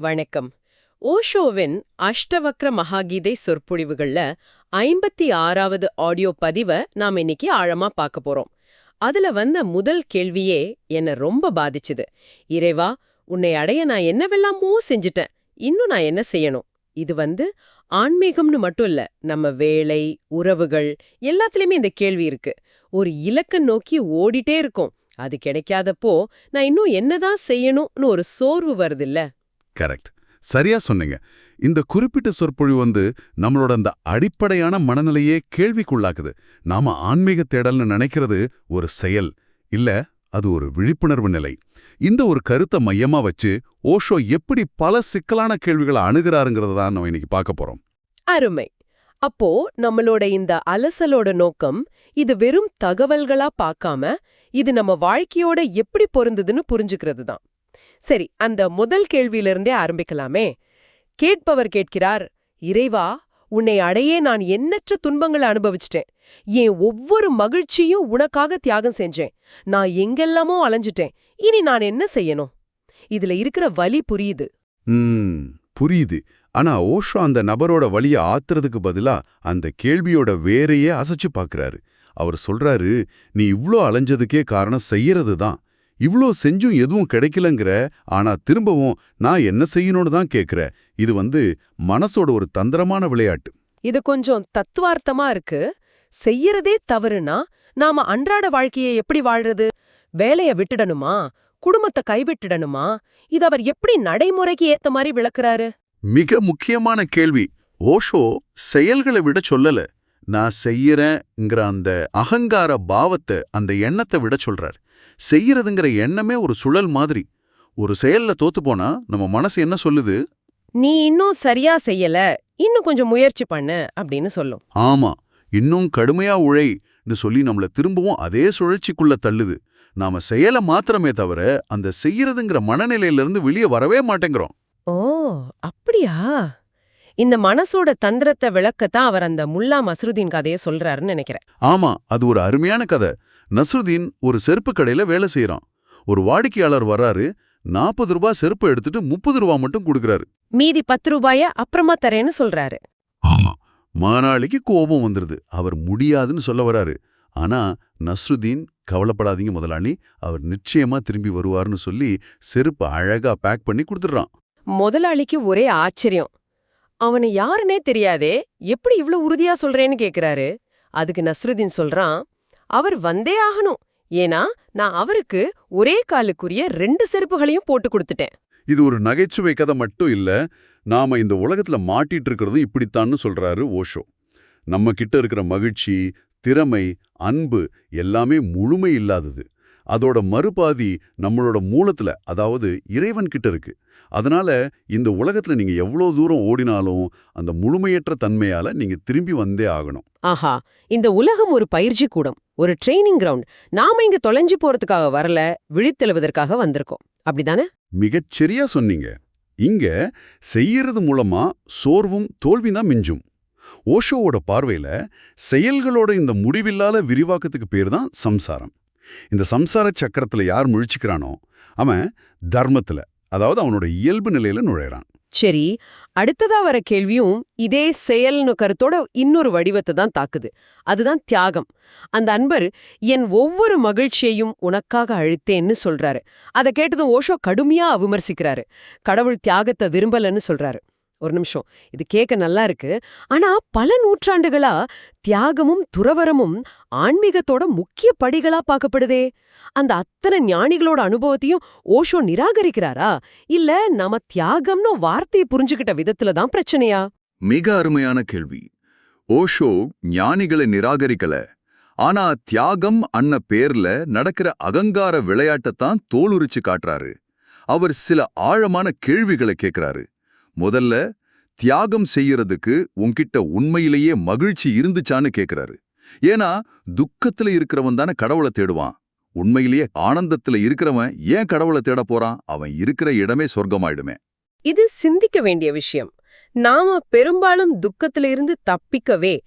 வணக்கம். ஓஷோவின் அஷ்டவக்ர மகாகீதை சொற்பொழிவுகள்ல ஐம்பத்தி ஆறாவது ஆடியோ பதிவை நாம இன்னைக்கு ஆழமா பார்க்க போறோம். அதுல வந்த முதல் கேள்வியே என்ன ரொம்ப பாதிச்சுது. இறைவா உன்னை அடைய நான் என்னவெல்லாமோ செஞ்சுட்டேன். இன்னும் நான் என்ன செய்யணும்? இது வந்து ஆன்மீகம்னு மட்டும் இல்ல நம்ம வேலை உறவுகள் எல்லாத்துலயுமே இந்த கேள்வி இருக்கு. ஒரு இலக்க நோக்கி ஓடிட்டே இருக்கோம். அது கிடைக்காதப்போ நான் இன்னும் என்னதான் செய்யணும்னு ஒரு சோர்வு வருதுல்ல? கரெக்ட் சரியா சொன்னீங்க. இந்த குறிப்பிட்ட சொற்பொழிவு வந்து நம்மளோட அந்த அடிப்படையான மனநிலையே கேள்விக்குள்ளாக்குது. நாம ஆன்மீக தேடல்னு நினைக்கிறது ஒரு செயல் இல்ல அது ஒரு விழிப்புணர்வு நிலை. இந்த ஒரு கருத்தை மையமா வச்சு ஓஷோ எப்படி பல சிக்கலான கேள்விகளை அணுகிறாருங்கிறத தான் நம்ம இன்னைக்கு பார்க்க போறோம். அருமை. அப்போ நம்மளோட இந்த அலசலோட நோக்கம் இது வெறும் தகவல்களா பார்க்காம இது நம்ம வாழ்க்கையோட எப்படி பொருந்துதுன்னு புரிஞ்சுக்கிறது தான். சரி அந்த முதல் கேள்வியிலிருந்தே ஆரம்பிக்கலாமே. கேட்பவர் கேட்கிறார் இறைவா உன்னை அடையே நான் எண்ணற்ற துன்பங்களை அனுபவிச்சிட்டேன். என் ஒவ்வொரு மகிழ்ச்சியும் உனக்காக தியாகம் செஞ்சேன். நான் எங்கெல்லாமோ அலைஞ்சிட்டேன். இனி நான் என்ன செய்யணும்? இதுல இருக்கிற வலி புரியுது. புரியுது. ஆனா ஓஷோ அந்த நபரோட வழிய ஆத்துறதுக்கு பதிலா அந்த கேள்வியோட வேறையே அசைச்சு பாக்குறாரு. அவர் சொல்றாரு நீ இவ்ளோ அலைஞ்சதுக்கே காரணம் செய்யறது தான் இவ்ளோ செஞ்சும் எதுவும் கிடைக்கலங்கிற ஆனா திரும்பவும் நான் என்ன செய்யணும்னு தான் கேக்குற. இது வந்து மனசோட ஒரு தந்திரமான விளையாட்டு. இது கொஞ்சம் தத்துவார்த்தமா இருக்கு. செய்யறதே தவறுனா நாம அன்றாட வாழ்க்கையை எப்படி வாழ்றது? வேலைய விட்டுடணுமா? குடும்பத்தை கைவிட்டுடணுமா? இது அவர் எப்படி நடைமுறைக்கு ஏத்த மாதிரி விளக்குறாரு? மிக முக்கியமான கேள்வி. ஓஷோ செயல்களை விட சொல்லல. நான் செய்யறேங்கிற அந்த அகங்கார பாவத்தை அந்த எண்ணத்தை விட சொல்றார். செய்யறதுங்கிற எண்ணமே ஒரு சுழல் மாதிரி. ஒரு செயல்ல தோத்து போனா நம்ம மனசு என்ன சொல்லுது? நீ இன்னும் சரியா செய்யல இன்னும் கொஞ்சம் முயற்சி பண்ணு அப்படின்னு சொல்லும். ஆமா இன்னும் கடுமையா உழைன்னு சொல்லி நம்மள திரும்பவும் அதே சுழற்சிக்குள்ள தள்ளுது. நாம செயலை மாத்திரமே தவிர அந்த செய்யறதுங்கிற மனநிலையிலிருந்து வெளியே வரவே மாட்டேங்கிறோம். ஓ அப்படியா? இந்த மனசோட தந்திரத்தை விளக்கத்தான் அவர் அந்த முல்லா மஸ்ருதீன் கதையை சொல்றாருன்னு நினைக்கிறேன். ஆமா அது ஒரு அருமையான கதை. நஸ்ருதீன் ஒரு செருப்பு கடையில வேலை செய்யறான் ஒரு வாடிக்கையாளர் வர்றாரு நாற்பது ரூபாய் செருப்பு எடுத்துட்டு முப்பது ரூபா மட்டும் கொடுக்கறாரு. மீதி பத்து ரூபாய அப்புறமா தரேன்னு சொல்றாரு. ஆமா மானாளிக்கு கோபம் வந்துருது. அவர் முடியாதுன்னு சொல்ல வராரு ஆனா நஸ்ருதீன் கவலைப்படாதீங்க முதலாளி. அவர் நிச்சயமா திரும்பி வருவார்னு சொல்லி செருப்பு அழகா பேக் பண்ணி கொடுத்துடுறான். முதலாளிக்கு ஒரே ஆச்சரியம். அவனை யாருனே தெரியாதே எப்படி இவ்ளோ உறுதியா சொல்றேன்னு கேக்குறாரு? அதுக்கு நஸ்ருதீன் சொல்றான் அவர் வந்தே ஆகணும். ஏன்னா நான் அவருக்கு ஒரே காலுக்குரிய ரெண்டு செருப்புகளையும் போட்டு கொடுத்துட்டேன். இது ஒரு நகைச்சுவை கதை மட்டும் இல்ல நாம இந்த உலகத்துல மாட்டிட்டு இருக்கிறதும் இப்படித்தான்னு சொல்றாரு ஓஷோ. நம்ம கிட்ட இருக்கிற மகிழ்ச்சி திறமை அன்பு எல்லாமே முழுமை இல்லாதது. அதோட மறுபாதி நம்மளோட மூலத்துல அதாவது இறைவன் கிட்ட இருக்கு. அதனால இந்த உலகத்துல நீங்க எவ்வளவு தூரம் ஓடினாலும் அந்த முழுமையற்ற தன்மையால நீங்க திரும்பி வந்தே ஆகணும். ஆஹா இந்த உலகம் ஒரு பயிற்சி கூடம். ஒரு ட்ரெய்னிங் கிரவுண்ட் நாம இங்க தொலைஞ்சு போறதுக்காக வரல விழித்தெழுவதற்காக வந்திருக்கோம். அப்படிதானே? மிகச்சரியா சொன்னீங்க. இங்க செய்யறது மூலமா சோர்வும் தோல்வி தான் மிஞ்சும். ஓஷோவோட பார்வையில செயல்களோட இந்த முடிவில்லாத விரிவாக்கத்துக்கு பேர் தான் சம்சாரம். இந்த சம்சார சக்கரத்துல யார் முழிச்சுக்கிறானோ அவன் தர்மத்துல அதாவது அவனோட இயல்பு நிலையில நுழையறான் சரி அடுத்ததா வர கேள்வியும் இதே செயல்னு கருத்தோட இன்னொரு வடிவத்தை தான் தாக்குது. அதுதான் தியாகம். அந்த அன்பர் என் ஒவ்வொரு மகிழ்ச்சியையும் உனக்காக அழித்தேன்னு சொல்றாரு. அதை கேட்டதும் ஓஷோ கடுமையா விமர்சிக்கிறாரு. கடவுள் தியாகத்தை விரும்பலன்னு சொல்றாரு. ஒரு நிமிஷம். இது கேட்க நல்லா இருக்கு. ஆனா பல நூற்றாண்டுகளா தியாகமும் துறவரமும் ஆன்மீகத்தோட முக்கிய படிகளா பார்க்கப்படுதே. அந்த அத்தனை ஞானிகளோட அனுபவத்தையும் ஓஷோ நிராகரிக்கிறாரா? இல்ல நாம தியாகம்னு வார்த்தையை புரிஞ்சுகிட்ட விதத்துல தான் பிரச்சனையா? மிக அருமையான கேள்வி. ஓஷோ ஞானிகளை நிராகரிக்கல. ஆனா தியாகம் அன்ன பேர்ல நடக்கிற அகங்கார விளையாட்டத்தான் தோலுரிச்சு காட்டுறாரு. அவர் சில ஆழமான கேள்விகளை கேட்கிறாரு முதல்ல தியாகம் செய்யறதுக்கு உன்கிட்ட உண்மையிலேயே மகிழ்ச்சி இருந்துச்சான்னு கேக்குறாரு. ஏன்னா துக்கத்துல இருக்கிறவன் தானே கடவுளை தேடுவான். உண்மையிலேயே ஆனந்தத்துல இருக்கிறவன் ஏன் கடவுளை தேட போறான்? அவன் இருக்கிற இடமே சொர்க்கமாயிடுமே. இது சிந்திக்க வேண்டிய விஷயம். நாம பெரும்பாலும் துக்கத்துல இருந்து தப்பிக்கவே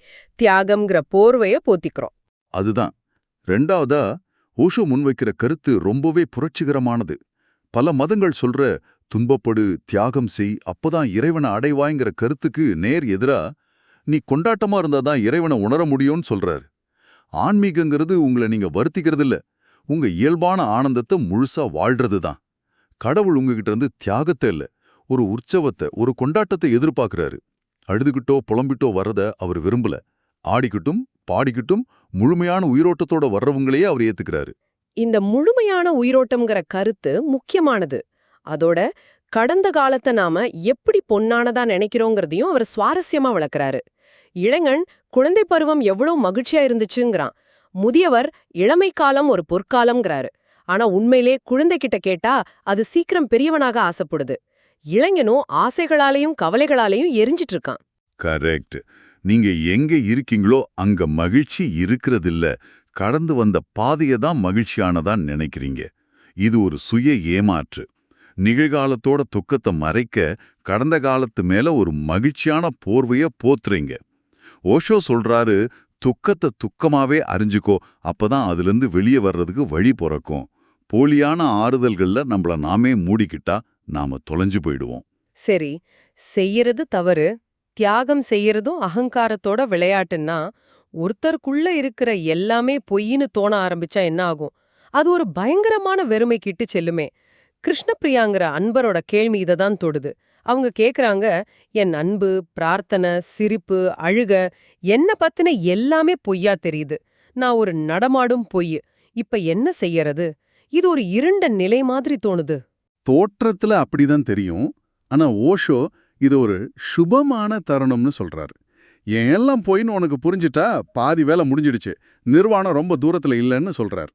தியாகம்ங்கிற போர்வைய போத்திக்கிறோம். அதுதான். ரெண்டாவதா ஓஷோ முன்வைக்கிற கருத்து ரொம்பவே புரட்சிகரமானது. பல மதங்கள் சொல்ற துன்பப்படு தியாகம் செய் அப்பதான் இறைவனை அடைவாய்ங்கிற கருத்துக்கு நேர் எதிரா நீ கொண்டாட்டமா இருந்தாதான் இறைவனை உணர முடியும்னு சொல்றாரு. ஆன்மீகங்கிறது உங்களை நீங்க வருத்திக்கிறது இல்ல உங்க இயல்பான ஆனந்தத்தை முழுசா வாழ்றது தான் கடவுள் உங்ககிட்ட இருந்து தியாகத்தை இல்ல. ஒரு உற்சவத்தை ஒரு கொண்டாட்டத்தை எதிர்பார்க்கறாரு. அழுதுகிட்டோ புலம்பிட்டோ வர்றத அவர் விரும்பல. ஆடிக்கிட்டும் பாடிக்கிட்டும் முழுமையான உயிரோட்டத்தோட வர்றவங்களையே அவர் ஏத்துக்கிறாரு. இந்த முழுமையான உயிரோட்டம்ங்கிற கருத்து முக்கியமானது. அதோட கடந்த காலத்தை நாம எப்படி பொன்னானதா நினைக்கிறோங்கிறதையும் அவர் சுவாரஸ்யமா விளக்குறாரு. இளைஞன் குழந்தை பருவம் எவ்வளவு மகிழ்ச்சியா இருந்துச்சுங்கிறான். முதியவர் இளமை காலம் ஒரு பொற்காலம்ங்கிறாரு. ஆனா உண்மையிலே குழந்தைகிட்ட கேட்டா அது சீக்கிரம் பெரியவனாக ஆசைப்படுது. இளைஞனும் ஆசைகளாலையும் கவலைகளாலையும் எரிஞ்சிட்டு இருக்கான். கரெக்ட். நீங்க எங்க இருக்கீங்களோ அங்க மகிழ்ச்சி இருக்கிறதில்ல. கடந்து வந்த பாதையை தான் மகிழ்ச்சியானதா நினைக்கிறீங்க. இது ஒரு சுய ஏமாற்று. நிகழ்காலத்தோட துக்கத்தை மறைக்க கடந்த காலத்து மேல ஒரு மகிழ்ச்சியான போர்வைய போத்துறீங்க. ஓஷோ சொல்றாரு துக்கத்தை துக்கமாவே அறிஞ்சுக்கோ அப்பதான் அதுலேருந்து வெளியே வர்றதுக்கு வழி பிறக்கும். போலியான ஆறுதல்கள்ல நம்மள நாமே மூடிக்கிட்டா நாம தொலைஞ்சு போயிடுவோம். சரி செய்யறது தவறு. தியாகம் செய்யறதும் அகங்காரத்தோட விளையாட்டுன்னா ஒருத்தருக்குள்ள இருக்கிற எல்லாமே பொய்ன்னு தோண ஆரம்பிச்சா என்ன ஆகும்? அது ஒரு பயங்கரமான வெறுமை கிட்டு செல்லுமே. கிருஷ்ணப்பிரியாங்கிற அன்பரோட கேள்வி இதை தான் தொடுது. அவங்க கேக்குறாங்க என் அன்பு பிரார்த்தனை சிரிப்பு அழுக என்ன பத்தின எல்லாமே பொய்யா தெரியுது. நான் ஒரு நடமாடும் பொய். இப்ப என்ன செய்யறது? இது ஒரு இருண்ட நிலை மாதிரி தோணுது. தோற்றத்துல அப்படிதான் தெரியும். ஆனா ஓஷோ இது ஒரு சுபமான தருணம்னு சொல்றாரு. என் எல்லாம் போயின்னு உனக்கு புரிஞ்சிட்டா பாதி வேலை முடிஞ்சிடுச்சு. நிர்வாணம் ரொம்ப தூரத்துல இல்லைன்னு சொல்றாரு.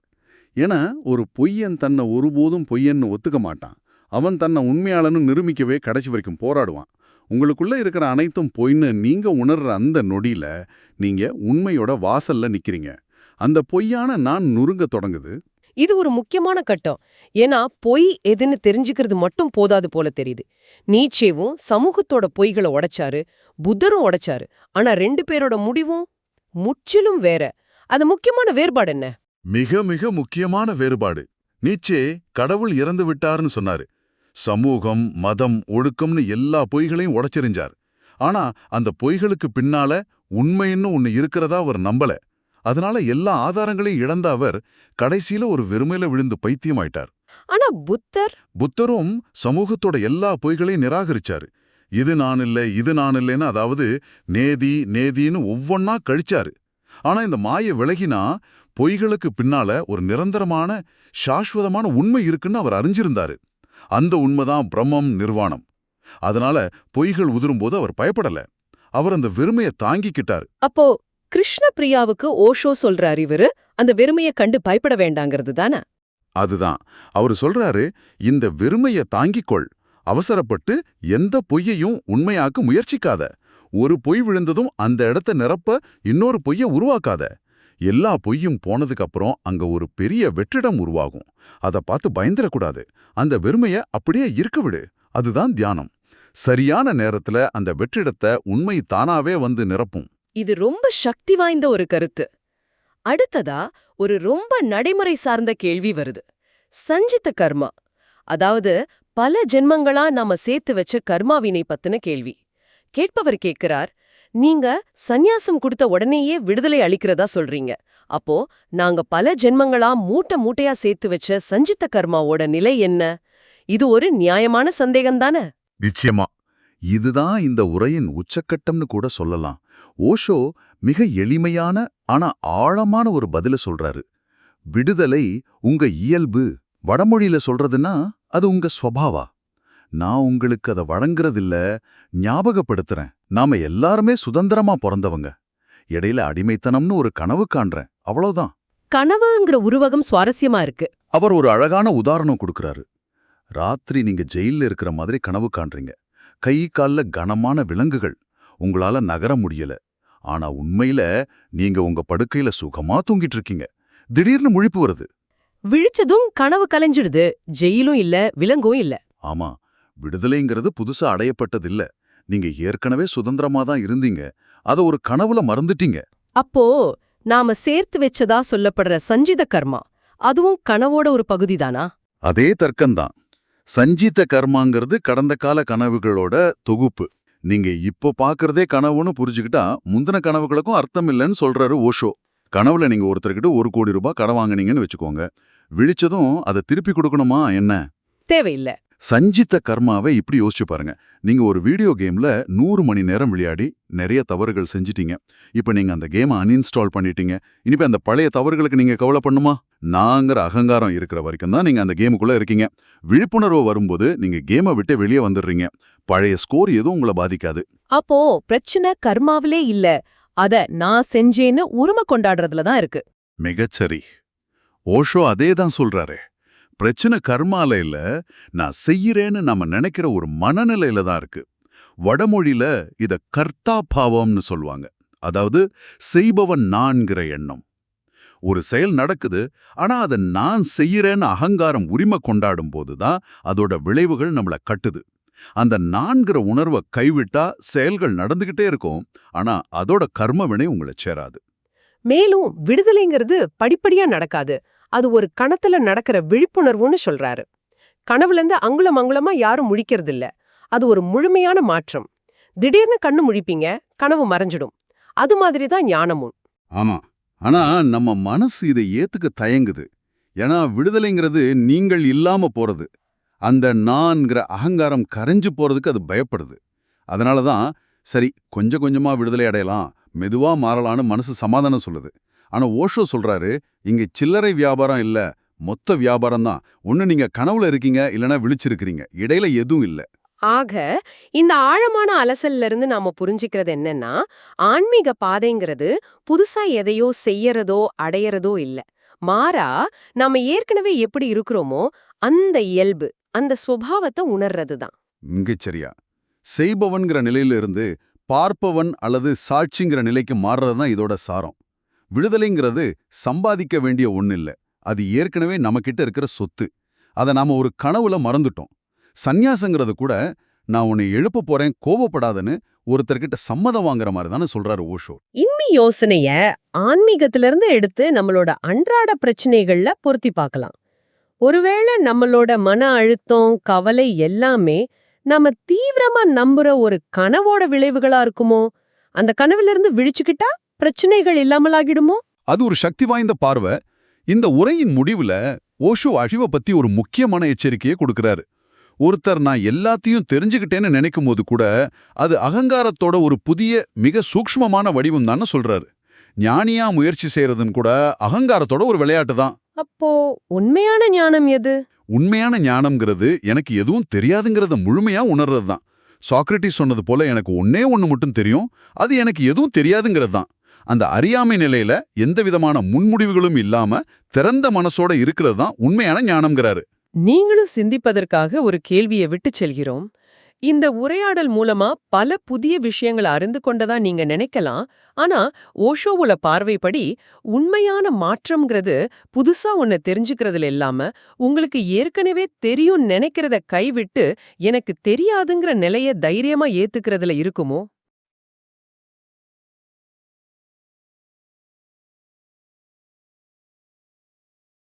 ஏன்னா ஒரு பொய்யன் தன்னை ஒருபோதும் பொய்யன்னு ஒத்துக்க மாட்டான். அவன் தன்னை உண்மையாளன்னு நிரூபிக்கவே கடைசி வரைக்கும் போராடுவான். உங்களுக்குள்ள இருக்கிற அனைத்தும் பொய்ன்னு நீங்க உணர்ற அந்த நொடியில நீங்க உண்மையோட வாசல்ல நிக்கிறீங்க. அந்த பொய்யான நான் நுறுங்க தொடங்குது. இது ஒரு முக்கியமான கட்டம். ஏன்னா பொய் எதுன்னு தெரிஞ்சுக்கிறது மட்டும் போதாது போல தெரியுது. நீச்சேவும் சமூகத்தோட பொய்களை உடைச்சாரு புத்தரும் உடைச்சாரு. ஆனா ரெண்டு பேரோட முடிவும் முற்றிலும் வேற. அது முக்கியமான வேறுபாடு என்ன? மிக மிக முக்கியமான வேறுபாடு. நீச்சே கடவுள் இறந்து விட்டார்னு சொன்னாரு. சமூகம் மதம் ஒழுக்கம்னு எல்லா பொய்களையும் உடைச்செறிஞ்சார். ஆனா அந்த பொய்களுக்கு பின்னால உண்மைன்னு ஒன்னு இருக்கிறதா அவர் நம்பல. அதனால எல்லா ஆதாரங்களையும் இழந்த அவர் கடைசியில ஒரு வெறுமையில விழுந்து பைத்தியமாயிட்டார். ஆனா புத்தர்? புத்தரும் சமூகத்தோட எல்லா பொய்களையும் நிராகரிச்சாரு. இது நான் இல்ல இது நான் இல்லைன்னு அதாவது நேதி நேதின்னு ஒவ்வொன்னா கழிச்சாரு. ஆனா இந்த மாய விலகினா பொய்களுக்கு பின்னால ஒரு நிரந்தரமான சாஸ்வதமான உண்மை இருக்குன்னு அவர் அறிஞ்சிருந்தாரு. அந்த உண்மைதான் பிரம்மம் நிர்வாணம். அதனால பொய்கள் உதிரும்போது அவர் பயப்படல. அவர் அந்த வெறுமையை தாங்கிக்கிட்டாரு. அப்போ கிருஷ்ணபிரியாவுக்கு ஓஷோ சொல்றாரு இவரு அந்த வெறுமைய கண்டு பயப்பட வேண்டாங்கிறது தானே? அதுதான். அவர் சொல்றாரு இந்த வெறுமைய தாங்கிக்கொள். அவசரப்பட்டு எந்த பொய்யையும் உண்மையாக்க முயற்சிக்காத. ஒரு பொய் விழுந்ததும் அந்த இடத்த நிரப்ப இன்னொரு பொய்ய உருவாக்காத. எல்லா பொய்யும் போனதுக்கு அப்புறம் அங்க ஒரு பெரிய வெற்றிடம் உருவாகும். அத பார்த்து பயந்துடக்கூடாது. அந்த வெறுமைய அப்படியே இருக்க விடு. அதுதான் தியானம். சரியான நேரத்துல அந்த வெற்றிடத்தை உண்மை தானாவே வந்து நிரப்பும். இது ரொம்ப சக்தி வாய்ந்த ஒரு கருத்து. அடுத்ததா ஒரு ரொம்ப நடைமுறை சார்ந்த கேள்வி வருது. சஞ்சித்த கர்மா. அதாவது பல ஜென்மங்களா நாம சேர்த்து வச்ச கர்மாவினை பத்தின கேள்வி. கேட்பவர் கேட்கிறார் நீங்க சந்நியாசம் கொடுத்த உடனேயே விடுதலை அளிக்கிறதா சொல்றீங்க. அப்போ நாங்க பல ஜென்மங்களா மூட்டை மூட்டையா சேர்த்து வச்ச சஞ்சித்த கர்மாவோட நிலை என்ன? இது ஒரு நியாயமான சந்தேகம் தானே? நிச்சயமா. இதுதான் இந்த உரையின் உச்சக்கட்டம்னு கூட சொல்லலாம். ஓஷோ மிக எளிமையான ஆனா ஆழமான ஒரு பதில சொல்றாரு. விடுதலை உங்க இயல்பு வடமொழியில சொல்றதுன்னா அது உங்க ஸ்வபாவா? நான் உங்களுக்கு அதை வழங்குறதில்ல ஞாபகப்படுத்துறேன். நாம எல்லாருமே சுதந்திரமா பிறந்தவங்க. இடையில அடிமைத்தனம்னு ஒரு கனவு காண்றேன். அவ்வளவுதான். கனவுங்கிற உருவகம் சுவாரஸ்யமா இருக்கு. அவர் ஒரு அழகான உதாரணம் கொடுக்கறாரு. ராத்திரி நீங்க ஜெயில்ல இருக்கிற மாதிரி கனவு காண்றீங்க. கை கால்ல கனமான விலங்குகள். உங்களால நகர முடியல. ஆனா உண்மையில நீங்க உங்க படுக்கையில சுகமா தூங்கிட்டு இருக்கீங்க. திடீர்னு முழிப்பு வருது. விழிச்சதும் கனவு கலைஞ்சிடுது. ஜெயிலும் இல்ல விலங்கும் இல்ல. ஆமா. விடுதலைங்கிறது புதுசா அடையப்பட்டதில்ல. நீங்க ஏற்கனவே சுதந்திரமா தான் இருந்தீங்க. அத ஒரு கனவுல மறந்துட்டீங்க. அப்போ நாம சேர்த்து வச்சதா சொல்லப்படுற சஞ்சித கர்மா அதுவும் கனவோட ஒரு பகுதிதானா? அதே தர்க்கம்தான். சஞ்சித கர்மாங்கிறது கடந்த கால கனவுகளோட தொகுப்பு. நீங்க இப்போ பார்க்கறதே கனவுன்னு புரிஞ்சுக்கிட்டா முந்தின கனவுகளுக்கும் அர்த்தம் இல்லைன்னு சொல்றாரு ஓஷோ. கனவுல நீங்க ஒருத்தர்கிட்ட ஒரு கோடி ரூபாய் கடன் வாங்குனீங்கன்னு வச்சுக்கோங்க. விழிச்சதும் அதை திருப்பி கொடுக்கணுமா என்ன? தேவையில்ல. சஞ்சித்த கர்மாவை இப்படி யோசிச்சு பாருங்க. நீங்க ஒரு வீடியோ கேம்ல நூறு மணி நேரம் விளையாடி நிறைய தவறுகள் செஞ்சிட்டீங்க. இப்போ நீங்க அந்த கேமை அன்இன்ஸ்டால் பண்ணிட்டீங்க. இனிப்பே அந்த பழைய தவறுகளுக்கு நீங்க கவலை பண்ணுமா? நாங்கிற அகங்காரம் இருக்கிற வரைக்கும் தான் நீங்க அந்த கேமுக்குள்ள இருக்கீங்க. விழிப்புணர்வு வரும்போது நீங்க கேமை விட்டு வெளியே வந்துடுறீங்க. பழைய ஸ்கோர் எதுவும் உங்களை பாதிக்காது. அப்போ பிரச்சனை கர்மாவிலே இல்ல. அத நான் செஞ்சேன்னு உரிமை கொண்டாடுறதுல தான் இருக்கு. மிகச்சரி. ஓஷோ அதே தான் சொல்றாரு. பிரச்சனை கர்மால இல்ல நான் செய்யறேன்னு நம்ம நினைக்கிற ஒரு மனநிலையில தான் இருக்கு. வடமொழியில இத கர்த்தா பாவம்னு சொல்லுவாங்க. அதாவது செய்பவன் நான்கிற எண்ணம். ஒரு செயல் நடக்குது ஆனா அதை நான் செய்யறேன்னு அகங்காரம் உரிமை கொண்டாடும் போதுதான் அதோட விளைவுகள் நம்மள கட்டுது. அந்த நான்கிற உணர்வை கைவிட்டா செயல்கள் நடந்துகிட்டே இருக்கும் ஆனா அதோட கர்மவினை உங்களை சேராது. மேலும் விடுதலைங்கிறது படிப்படியா நடக்காது. அது ஒரு கணத்துல நடக்கிற விழிப்புணர்வுன்னு சொல்றாரு. கனவுல இருந்து அங்குலம் அங்குலமா யாரும் முழிக்கிறது இல்ல அது ஒரு முழுமையான மாற்றம். திடீர்னு கண்ணு முழிப்பீங்க கனவு மறைஞ்சிடும். அது மாதிரி தான் ஞானமும். ஆமா. ஆனா நம்ம மனசு இதை ஏத்துக்க தயங்குது. ஏன்னா விடுதலைங்கிறது நீங்கள் இல்லாம போறது. அந்த நான்கிற அகங்காரம் கரைஞ்சு போறதுக்கு அது பயப்படுது. அதனால தான் சரி கொஞ்சம் கொஞ்சமா விடுதலை அடையலாம் மெதுவா மாறலான்னு மனசு சமாதானம் சொல்லுது. ஆனா ஓஷோ சொல்றாரு இங்க சில்லறை வியாபாரம் இல்ல மொத்த வியாபாரம் தான். ஒண்ணு நீங்க கனவுல இருக்கீங்க இல்லனா விழிச்சிருக்கிறீங்க. இடையில எதுவும் இல்ல. ஆக இந்த ஆழமான அலசல்ல இருந்து நாம புரிஞ்சுக்கிறது என்னன்னா ஆன்மீக பாதைங்கிறது புதுசா எதையோ செய்யறதோ அடையறதோ இல்ல. மாறா நாம ஏற்கனவே எப்படி இருக்கிறோமோ அந்த இயல்பு அந்த சுபாவத்தை உணர்றதுதான் மிகச்சரியா செய்பவன்கிற நிலையில இருந்து பார்ப்பவன் அல்லது சாட்சிங்கிற நிலைக்கு மாறுறது தான் இதோட சாரம். விடுதலைங்கிறது சம்பாதிக்க வேண்டிய ஒண்ணு இல்ல அது ஏற்கனவே நம்மகிட்ட இருக்கிற சொத்து. அதை நாம ஒரு கனவுல மறந்துட்டோம். சந்நியாசங்கிறது கூட நான் உன்னை எழுப்ப போறேன் கோபப்படாதன்னு ஒருத்தர்கிட்ட சம்மதம் வாங்குற மாதிரி தானே சொல்றாரு ஓஷோ. இம்மி யோசனைய ஆன்மீகத்திலிருந்து எடுத்து நம்மளோட அன்றாட பிரச்சனைகள்ல பொருத்தி பார்க்கலாம். ஒருவேளை நம்மளோட மன அழுத்தம் கவலை எல்லாமே நம்ம தீவிரமா நம்புற ஒரு கனவோட விளைவுகளா இருக்குமோ? அந்த கனவுல இருந்து விழிச்சுக்கிட்டா பிரச்சனைகள் இல்லாமலாகிடுமோ? அது ஒரு சக்தி வாய்ந்த பார்வை. இந்த உரையின் முடிவுல ஓஷோ அழிவை பத்தி ஒரு முக்கியமான எச்சரிக்கையை கொடுக்கறாரு. ஒருத்தர் நான் எல்லாத்தையும் தெரிஞ்சுக்கிட்டேன்னு நினைக்கும் போது கூட அது அகங்காரத்தோட ஒரு புதிய மிக சூக்ஷ்மமான வடிவம் தானே சொல்றாரு. ஞானியா முயற்சி செய்யறதுன்னு கூட அகங்காரத்தோட ஒரு விளையாட்டு தான். அப்போ உண்மையான ஞானம் எது? உண்மையான ஞானம்ங்கிறது எனக்கு எதுவும் தெரியாதுங்கிறத முழுமையா உணர்றது தான் சாக்ரட்டிஸ் சொன்னது போல எனக்கு ஒன்னே ஒன்று மட்டும் தெரியும். அது எனக்கு எதுவும் தெரியாதுங்கிறது தான். அந்த அறியாமை நிலையில எந்த விதமான முன்முடிவுகளும் இல்லாம திறந்த மனசோட இருக்கிறது தான் உண்மையான ஞானம்ங்கிறாரு. நீங்களும் சிந்திப்பதற்காக ஒரு கேள்வியை விட்டு செல்கிறோம். இந்த உரையாடல் மூலமா பல புதிய விஷயங்களை அறிந்து கொண்டதா நீங்க நினைக்கலாம். ஆனா ஓஷோவுல பார்வைப்படி உண்மையான மாற்றம்ங்கிறது புதுசா ஒன்ன தெரிஞ்சுக்கிறதுல இல்லாம உங்களுக்கு ஏற்கனவே தெரியும் நினைக்கிறத கைவிட்டு எனக்கு தெரியாதுங்கிற நிலைய தைரியமா ஏத்துக்கிறதுல இருக்குமோ?